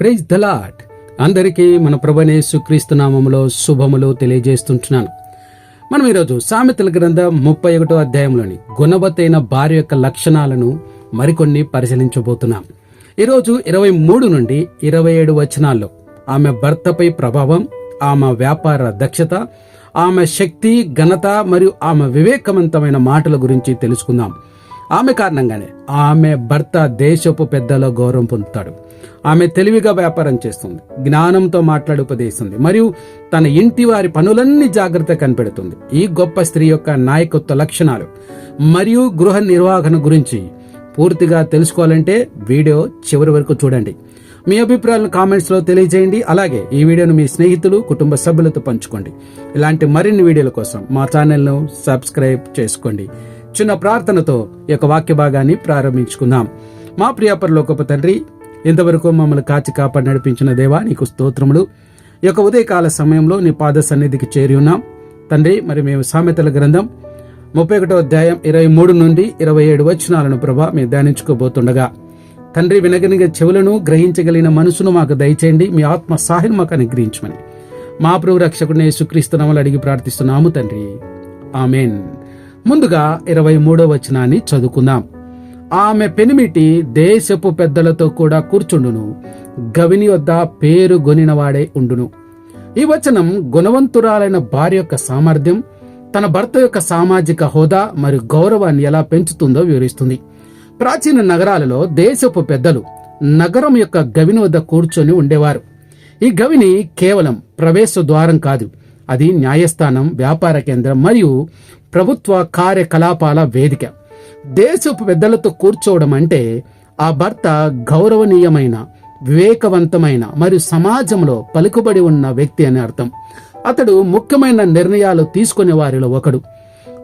Praise the lot అందరికీ మన ప్రభనేసు క్రీస్తు నామములో శుభములు తెలియజేస్తుంటున్నాను. మనం ఈరోజు సామెతల గ్రంథం ముప్పై ఒకటో అధ్యాయంలోని గుణవత్తైన భార్య యొక్క లక్షణాలను మరికొన్ని పరిశీలించబోతున్నాం. ఈరోజు ఇరవై మూడు నుండి ఇరవై ఏడు వచనాల్లో ఆమె భర్తపై ప్రభావం ఆమె వ్యాపార దక్షత ఆమె శక్తి ఘనత మరియు ఆమె వివేకవంతమైన మాటల గురించి తెలుసుకుందాం. ఆమె కారణంగానే ఆమె భర్త దేశపు పెద్దలో గౌరవం పొందుతాడు. ఆమె తెలివిగా వ్యాపారం చేస్తుంది జ్ఞానంతో మాట్లాడి ఉపదేశిస్తుంది మరియు తన ఇంటి వారి పనులన్నీ జాగ్రత్త కనిపెడుతుంది. ఈ గొప్ప స్త్రీ యొక్క నాయకత్వ లక్షణాలు మరియు గృహ నిర్వహణ గురించి పూర్తిగా తెలుసుకోవాలంటే వీడియో చివరి వరకు చూడండి. మీ అభిప్రాయాలను కామెంట్స్లో తెలియజేయండి. అలాగే ఈ వీడియోను మీ స్నేహితులు కుటుంబ సభ్యులతో పంచుకోండి. ఇలాంటి మరిన్ని వీడియోల కోసం మా ఛానల్ను సబ్స్క్రైబ్ చేసుకోండి. చిన్న ప్రార్థనతో ఈ యొక్క వాక్య భాగాన్ని ప్రారంభించుకుందాం. మా ప్రియపరలోకపు తండ్రి ఇంతవరకు మమ్మల్ని కాచి కాపాడి నడిపించిన దేవా నీకు స్తోత్రములు. ఈ యొక్క ఉదయకాల సమయంలో నీ పాద సన్నిధికి చేరి ఉన్నాం. తండ్రి మరి మేము సామెతల గ్రంథం ముప్పై ఒకటో అధ్యాయం ఇరవై మూడు నుండి ఇరవై ఏడు వచనాలను ప్రభా మేము ధ్యానించుకోబోతుండగా. తండ్రి వినగనిగ చెవులను గ్రహించగలిగిన మనసును మాకు దయచేయండి. మీ ఆత్మ సాహిని మాకు అనుగ్రహించమని. మా ప్రభు రక్షకుడిని సుక్రీస్తునామలు అడిగి ప్రార్థిస్తున్నాము తండ్రి. ఆమెన్. ముందుగా ఇరవై మూడో వచనాన్ని చదువుకుందాం. ఆమె పెనిమిటి దేశపు పెద్దలతో కూడా కూర్చుండును. గవిని వద్ద పేరు గొనినవాడే ఉండును. ఈ వచనం గుణవంతురాలైన భార్య యొక్క సామర్థ్యం తన భర్త యొక్క సామాజిక హోదా మరియు గౌరవాన్ని ఎలా పెంచుతుందో వివరిస్తుంది. ప్రాచీన నగరాలలో దేశపు పెద్దలు నగరం యొక్క గవిని వద్ద కూర్చొని ఉండేవారు. ఈ గవిని కేవలం ప్రవేశ ద్వారం కాదు అది న్యాయస్థానం వ్యాపార కేంద్రం మరియు ప్రభుత్వ కార్యకలాపాల వేదిక. దేశపు పెద్దలతో కూర్చోవడం అంటే ఆ భర్త గౌరవనీయమైన వివేకవంతమైన మరియు సమాజంలో పలుకుబడి ఉన్న వ్యక్తి అని అర్థం. అతడు ముఖ్యమైన నిర్ణయాలు తీసుకునే వారిలో ఒకడు.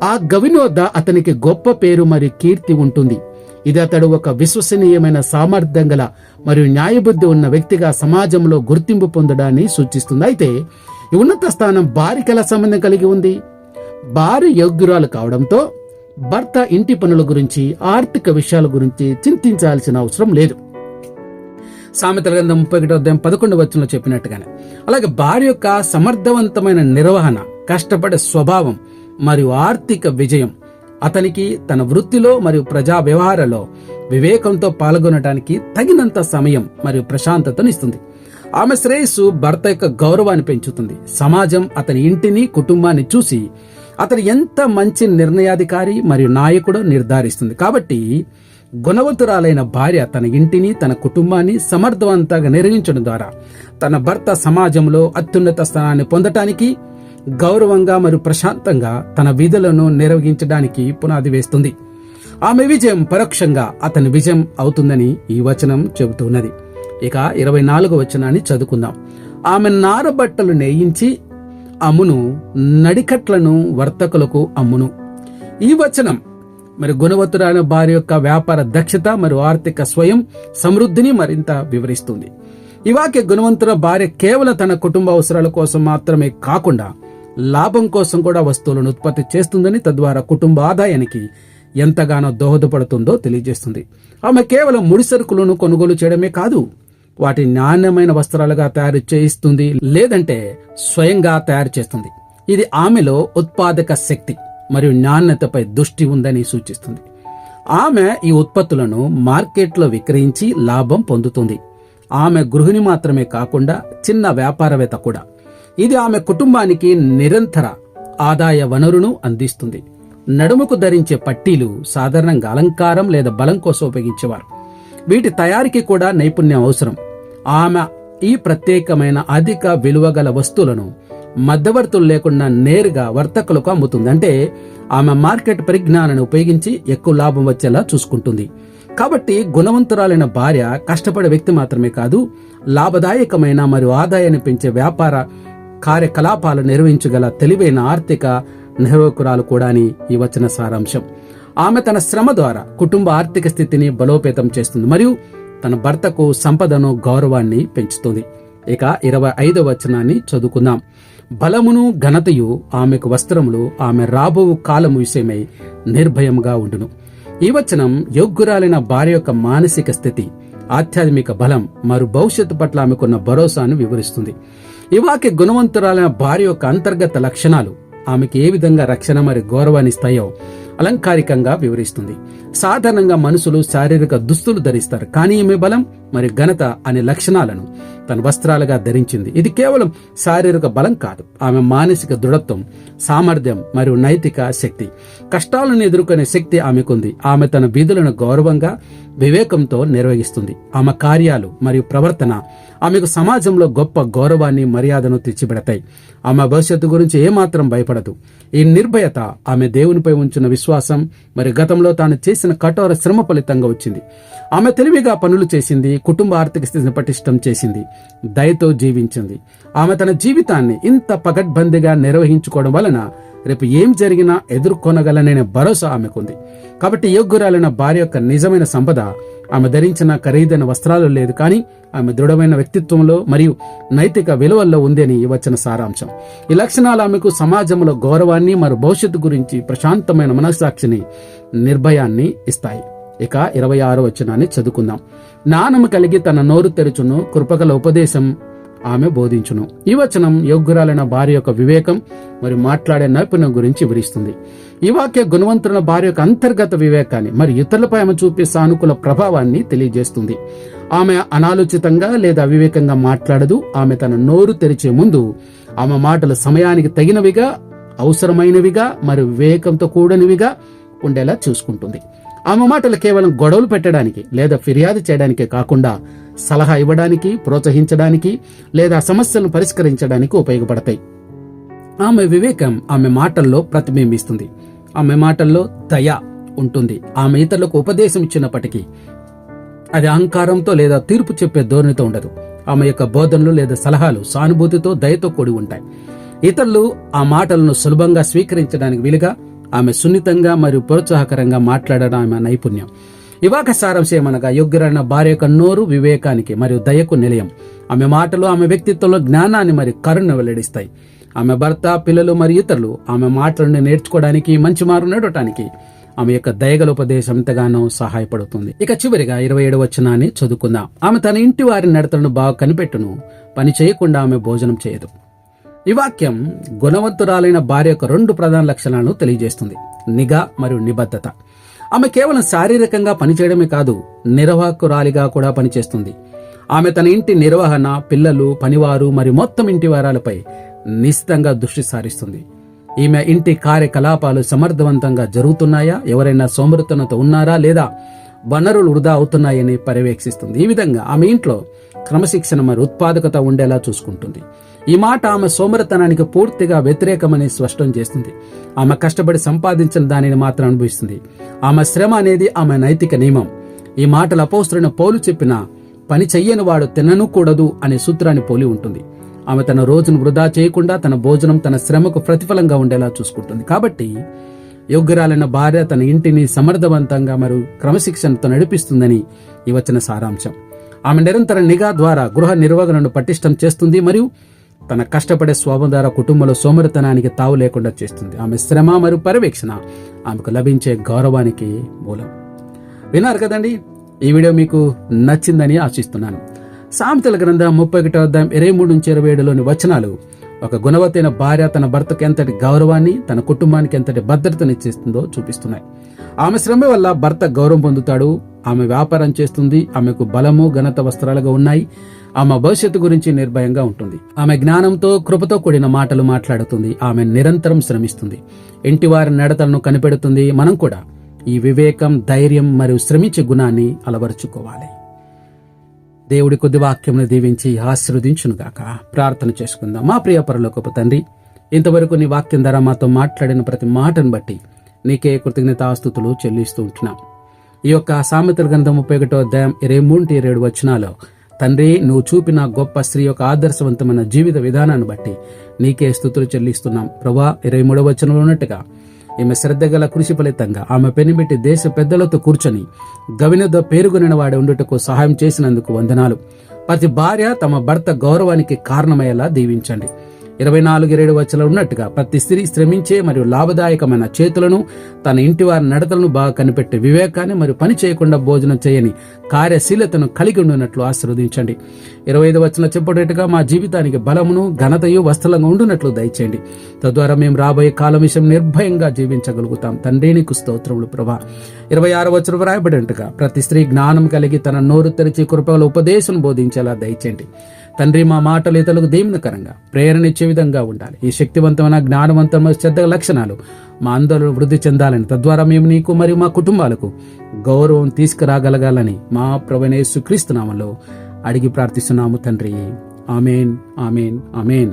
ఆ గవిని వద్ద అతనికి గొప్ప పేరు మరియు కీర్తి ఉంటుంది. ఇది అతడు ఒక విశ్వసనీయమైన సామర్థ్యం గల మరియు న్యాయబుద్ధి ఉన్న వ్యక్తిగా సమాజంలో గుర్తింపు పొందడాన్ని సూచిస్తుంది. అయితే ఈ ఉన్నత స్థానం భార్యకి ఎలా సంబంధం కలిగి ఉంది. భార్య యోగ్యురాలు కావడంతో భర్త ఇంటి పనుల గురించి ఆర్థిక విషయాల గురించి చింతించాల్సిన అవసరం లేదు. సామెతల గ్రంథం ముప్పై ఒకటి అధ్యాయం పదకొండు వచ్చంలో చెప్పినట్టుగానే అలాగే భార్య యొక్క సమర్థవంతమైన నిర్వహణ కష్టపడే స్వభావం మరియు ఆర్థిక విజయం అతనికి తన వృత్తిలో మరియు ప్రజా వ్యవహారాల్లో వివేకంతో పాల్గొనడానికి తగినంత సమయం మరియు ప్రశాంతతను ఇస్తుంది. ఆమె శ్రేయస్సు భర్త యొక్క గౌరవాన్ని పెంచుతుంది. సమాజం అతని ఇంటిని కుటుంబాన్ని చూసి అతను ఎంత మంచి నిర్ణయాధికారి మరియు నాయకుడు నిర్ధారిస్తుంది. కాబట్టి గుణవంతురాలైన భార్య తన ఇంటిని తన కుటుంబాన్ని సమర్థవంతంగా నిర్వహించడం ద్వారా తన భర్త సమాజంలో అత్యున్నత స్థానాన్ని పొందటానికి గౌరవంగా మరియు ప్రశాంతంగా తన విధులను నిర్వహించడానికి పునాది వేస్తుంది. ఆమె విజయం పరోక్షంగా అతని విజయం అవుతుందని ఈ వచనం చెబుతున్నది. ఇక ఇరవై నాలుగు వచనాన్ని చదువుకుందాం. ఆమె నారబట్టలు నేయించి అమ్మును నడికట్లను వర్తకులకు అమ్మును. ఈ వచనం మరి గుణవంతురైన భార్య యొక్క వ్యాపార దక్షత మరియు ఆర్థిక స్వయం సమృద్ధిని మరింత వివరిస్తుంది. ఇవాకే గుణవంతుల భార్య కేవలం తన కుటుంబ అవసరాల కోసం మాత్రమే కాకుండా లాభం కోసం కూడా వస్తువులను ఉత్పత్తి చేస్తుందని తద్వారా కుటుంబ ఆదాయానికి ఎంతగానో దోహదపడుతుందో తెలియజేస్తుంది. ఆమె కేవలం ముడి సరుకులను కొనుగోలు చేయడమే కాదు వాటి నాణ్యమైన వస్త్రాలుగా తయారు చేయిస్తుంది లేదంటే స్వయంగా తయారు చేస్తుంది. ఇది ఆమెలో ఉత్పాదక శక్తి మరియు నాణ్యతపై దృష్టి ఉందని సూచిస్తుంది. ఆమె ఈ ఉత్పత్తులను మార్కెట్లో విక్రయించి లాభం పొందుతుంది. ఆమె గృహిణి మాత్రమే కాకుండా చిన్న వ్యాపారవేత్త కూడా. ఇది ఆమె కుటుంబానికి నిరంతర ఆదాయ వనరును అందిస్తుంది. నడుముకు ధరించే పట్టీలు సాధారణంగా అలంకారం లేదా బలం కోసం ఉపయోగించేవారు. వీటి తయారీకి కూడా నైపుణ్యం అవసరం. ఆమె ఈ ప్రత్యేకమైన అధిక విలువ గల వస్తువులను మధ్యవర్తులు లేకుండా నేరుగా వర్తకులకు అమ్ముతుంది. అంటే ఆమె మార్కెట్ పరిజ్ఞానాన్ని ఉపయోగించి ఎక్కువ లాభం వచ్చేలా చూసుకుంటుంది. కాబట్టి గుణవంతురాలైన భార్య కష్టపడే వ్యక్తి మాత్రమే కాదు లాభదాయకమైన మరియు ఆదాయాన్ని పెంచే వ్యాపార కార్యకలాపాలు నిర్వహించగల తెలివైన ఆర్థిక నిర్వాహకురాలు కూడా అని ఈ వచన సారాంశం. ఆమె తన శ్రమ ద్వారా కుటుంబ ఆర్థిక స్థితిని బలోపేతం చేస్తుంది. మరియు తన భర్తకు సంపదను గౌరవాన్ని పెంచుతుంది. ఇక ఇరవై ఐదవ వచనాన్ని చదువుకుందాం. బలమును ఘనతయు ఆమెకు వస్త్రములు ఆమె రాబో కాలము విషయమై నిర్భయంగా ఉండును. ఈ వచనం యోగ్యురాలైన భార్య యొక్క మానసిక స్థితి ఆధ్యాత్మిక బలం మరియు భవిష్యత్తు పట్ల ఆమెకున్న భరోసాను వివరిస్తుంది. ఇవాకి గుణవంతురాలైన భార్య యొక్క అంతర్గత లక్షణాలు ఆమెకి ఏ విధంగా రక్షణ మరియు గౌరవాన్ని ఇస్తాయో అలంకారికంగా వివరిస్తుంది. సాధారణంగా మనుషులు శారీరక దుస్తులు ధరిస్తారు. కానీ ఈమె బలం? మరి ఘనత అనే లక్షణాలను తన వస్త్రాలుగా ధరించింది. ఇది కేవలం శారీరక బలం కాదు. ఆమె మానసిక దృఢత్వం సామర్థ్యం మరియు నైతిక శక్తి. కష్టాలను ఎదుర్కొనే శక్తి ఆమెకుంది. ఆమె తన విధులను గౌరవంగా వివేకంతో నిర్వహిస్తుంది. ఆమె కార్యాలు మరియు ప్రవర్తన ఆమెకు సమాజంలో గొప్ప గౌరవాన్ని మర్యాదను తెచ్చిపెడతాయి. ఆమె భవిష్యత్తు గురించి ఏమాత్రం భయపడదు. ఈ నిర్భయత ఆమె దేవునిపై ఉంచిన విశ్వాసం మరి గతంలో తాను చేసిన కఠోర శ్రమ ఫలితంగా వచ్చింది. ఆమె తెలివిగా పనులు చేసింది కుటుంబ ఆర్థిక స్థితిని పటిష్టం చేసింది. దయతో జీవించింది. ఆమె తన జీవితాన్ని ఇంత పగడ్బందీగా నిర్వహించుకోవడం వలన రేపు ఏం జరిగినా ఎదుర్కొనగలననే భరోసా ఆమెకుంది. కాబట్టి యోగ్యురాలైన భార్య యొక్క నిజమైన సంపద ఆమె ధరించిన ఖరీదైన వస్త్రాలు లేదు కానీ ఆమె దృఢమైన వ్యక్తిత్వంలో మరియు నైతిక విలువల్లో ఉంది అని ఈ వచ్చిన సారాంశం. ఈ లక్షణాలు ఆమెకు సమాజంలో గౌరవాన్ని మరియు భవిష్యత్తు గురించి ప్రశాంతమైన మనస్సాక్షిని నిర్భయాన్ని ఇస్తాయి. ఇక ఇరవై ఆరో వచనాన్ని చదువుకుందాం. జ్ఞానము కలిగి తన నోరు తెరుచును కృపగల ఉపదేశం ఆమె బోధించును. ఈ వచనం యోగ్యురాలైన భార్య యొక్క వివేకం మరియు మాట్లాడే నైపుణ్యం గురించి వివరిస్తుంది. ఈ వాక్య గుణవంతుల భార్య యొక్క అంతర్గత వివేకాన్ని మరి ఇతరులపై ఆమె చూపే సానుకూల ప్రభావాన్ని తెలియజేస్తుంది. ఆమె అనాలోచితంగా లేదా అవివేకంగా మాట్లాడదు. ఆమె తన నోరు తెరిచే ముందు ఆమె మాటలు సమయానికి తగినవిగా అవసరమైనవిగా మరియు వివేకంతో కూడనివిగా ఉండేలా చూసుకుంటుంది. ఆమె మాటలు కేవలం గొడవలు పెట్టడానికి లేదా ఫిర్యాదు చేయడానికే కాకుండా సలహా ఇవ్వడానికి ప్రోత్సహించడానికి లేదా సమస్యలను పరిష్కరించడానికి ఉపయోగపడతాయి. ఆమె వివేకం ఆమె మాటల్లో ప్రతిబింబిస్తుంది. ఆమె మాటల్లో దయ ఉంటుంది. ఆమె ఇతరులకు ఉపదేశం ఇచ్చినప్పటికీ అది అహంకారంతో లేదా తీర్పు చెప్పే ధోరణితో ఉండదు. ఆమె యొక్క బోధనలు లేదా సలహాలు సానుభూతితో దయతో కూడి ఉంటాయి. ఇతరులు ఆ మాటలను సులభంగా స్వీకరించడానికి వీలుగా ఆమె సున్నితంగా మరియు ప్రోత్సాహకరంగా మాట్లాడడం ఆమె నైపుణ్యం. ఇవాక సారాంశం ఏమనగా యోగ్యురైన భార్య యొక్క నోరు వివేకానికి మరియు దయకు నిలయం. ఆమె మాటలు ఆమె వ్యక్తిత్వంలో జ్ఞానాన్ని మరియు కరుణ వెల్లడిస్తాయి. ఆమె భర్త పిల్లలు మరియు ఇతరులు ఆమె మాటలను నేర్చుకోవడానికి మంచి మారు నడవటానికి ఆమె యొక్క దయగల ఉపదేశం ఎంతగానో సహాయపడుతుంది. ఇక చివరిగా ఇరవై ఏడు వచనాన్ని చదువుకుందాం. ఆమె తన ఇంటి వారి నడతలను బాగా కనిపెట్టును. పని చేయకుండా ఆమె భోజనం చేయదు. ఈ వాక్యం గుణవంతురాలైన భార్య యొక్క రెండు ప్రధాన లక్షణాలను తెలియజేస్తుంది. నిఘా మరియు నిబద్ధత. ఆమె కేవలం శారీరకంగా పనిచేయడమే కాదు నిర్వాహకురాలిగా కూడా పనిచేస్తుంది. ఆమె తన ఇంటి నిర్వహణ పిల్లలు పనివారు మరియు మొత్తం ఇంటి వారాలపై నిశ్చితంగా దృష్టి సారిస్తుంది. ఈమె ఇంటి కార్యకలాపాలు సమర్థవంతంగా జరుగుతున్నాయా? ఎవరైనా సోమృతనతో ఉన్నారా లేదా? వనరులు వృధా అవుతున్నాయని పర్యవేక్షిస్తుంది. ఈ విధంగా ఆమె ఇంట్లో క్రమశిక్షణ మరి ఉత్పాదకత ఉండేలా చూసుకుంటుంది. ఈ మాట ఆమె సోమరతనానికి పూర్తిగా వ్యతిరేకమని స్పష్టం చేస్తుంది. ఆమె కష్టపడి సంపాదించిన దానిని మాత్రం అనుభవిస్తుంది. ఆమె శ్రమ అనేది ఆమె నైతిక నియమం. ఈ మాటల అపోస్తున్న పౌలు చెప్పిన పని చెయ్యని వాడు తిననుకూడదు అనే సూత్రాన్ని పోలి ఉంటుంది. ఆమె తన రోజును వృధా చేయకుండా తన భోజనం తన శ్రమకు ప్రతిఫలంగా ఉండేలా చూసుకుంటుంది. కాబట్టి యోగ్యురాలైన భార్య తన ఇంటిని సమర్థవంతంగా మరియు క్రమశిక్షణతో నడిపిస్తుందని ఈ వచ్చిన సారాంశం. ఆమె నిరంతర నిఘా ద్వారా గృహ నిర్వహణను పటిష్టం చేస్తుంది మరియు తన కష్టపడే స్వభావం ద్వారా కుటుంబంలో సోమరితనానికి తావు లేకుండా చేస్తుంది. ఆమె శ్రమ మరియు పర్యవేక్షణ ఆమెకు లభించే గౌరవానికి మూలం. విన్నారు కదండి? ఈ వీడియో మీకు నచ్చిందని ఆశిస్తున్నాను. సామెతల గ్రంథం ముప్పై ఒకటో అధ్యాయం ఇరవై మూడు నుంచి ఇరవై ఏడులోని వచనాలు ఒక గుణవతైన భార్య తన భర్తకు ఎంతటి గౌరవాన్ని తన కుటుంబానికి ఎంతటి భద్రతనిచ్చేస్తుందో చూపిస్తున్నాయి. ఆమె శ్రమ వల్ల భర్త గౌరవం పొందుతాడు ఆమె వ్యాపారం చేస్తుంది ఆమెకు బలము ఘనత వస్త్రాలుగా ఉన్నాయి. ఆమె భవిష్యత్తు గురించి నిర్భయంగా ఉంటుంది. ఆమె జ్ఞానంతో కృపతో కూడిన మాటలు మాట్లాడుతుంది. ఆమె నిరంతరం శ్రమిస్తుంది. ఇంటివారి నడతలను కనిపెడుతుంది. మనం కూడా ఈ వివేకం ధైర్యం మరియు శ్రమించే గుణాన్ని అలవరుచుకోవాలి. దేవుడి కొద్ది వాక్యంను దీవించి ఆశీర్వదించునుగాక. ప్రార్థన చేసుకుందాం. మా ప్రియ పరలోకపు తండ్రి ఇంతవరకు నీ వాక్యం ద్వారా మాతో మాట్లాడిన ప్రతి మాటను బట్టి నీకే కృతజ్ఞతాస్తుతులు చెల్లిస్తూ ఉంటున్నాం. ఈ యొక్క సామెతల గ్రంథం ముప్పై ఒకటో అధ్యాయం ఇరవై మూడు ఇరవై ఏడు వచ్చినాలో తండ్రి నువ్వు చూపిన గొప్ప స్త్రీ యొక్క ఆదర్శవంతమైన జీవిత విధానాన్ని బట్టి నీకే స్థుతులు చెల్లిస్తున్నాం. ప్రభా ఇరవై మూడవ వచనంలో ఉన్నట్టుగా ఈమె శ్రద్ధ గల కృషి ఫలితంగా ఆమె పెనిబెట్టి దేశ పెద్దలతో కూర్చొని గవినతో పేరుగొనిన వాడి ఉండుటకు సహాయం చేసినందుకు వందనాలు. ప్రతి భార్య తమ భర్త గౌరవానికి కారణమయ్యేలా దీవించండి. ఇరవై నాలుగు ఇరవై వచ్చలో ఉన్నట్టుగా ప్రతి స్త్రీ శ్రమించే మరియు లాభదాయకమైన చేతులను తన ఇంటి వారి నడతలను బాగా కనిపెట్టే వివేకాన్ని మరియు పని చేయకుండా భోజనం చేయని కార్యశీలతను కలిగి ఉండునట్లు ఆశీర్వదించండి. ఇరవై ఐదు వచ్చిన చెప్పేట్టుగా మా జీవితానికి బలమును ఘనతయు వస్త్రంగా ఉండునట్లు దయచేయండి. తద్వారా మేము రాబోయే కాలం విషయం నిర్భయంగా జీవించగలుగుతాం. తండ్రి నీకు స్తోత్రములు ప్రభా. ఇరవై ఆరు వచ్చిన వ్రాయబడినట్టుగా ప్రతి స్త్రీ జ్ఞానం కలిగి తన నోరు తెరిచి కృపగల ఉపదేశం బోధించేలా దయచేయండి. తండ్రి మా మాటలు ఇతరులకు దీవెనకరంగా ప్రేరణిచ్చే విధంగా ఉండాలి. ఈ శక్తివంతమైన జ్ఞానవంతమైన శ్రద్ధ లక్షణాలు మా అందరూ వృద్ధి చెందాలని తద్వారా మేము నీకు మరియు మా కుటుంబాలకు గౌరవం తీసుకురాగలగాలని మా ప్రవణేశు క్రీస్తునామలో అడిగి ప్రార్థిస్తున్నాము తండ్రి. Amen amen amen.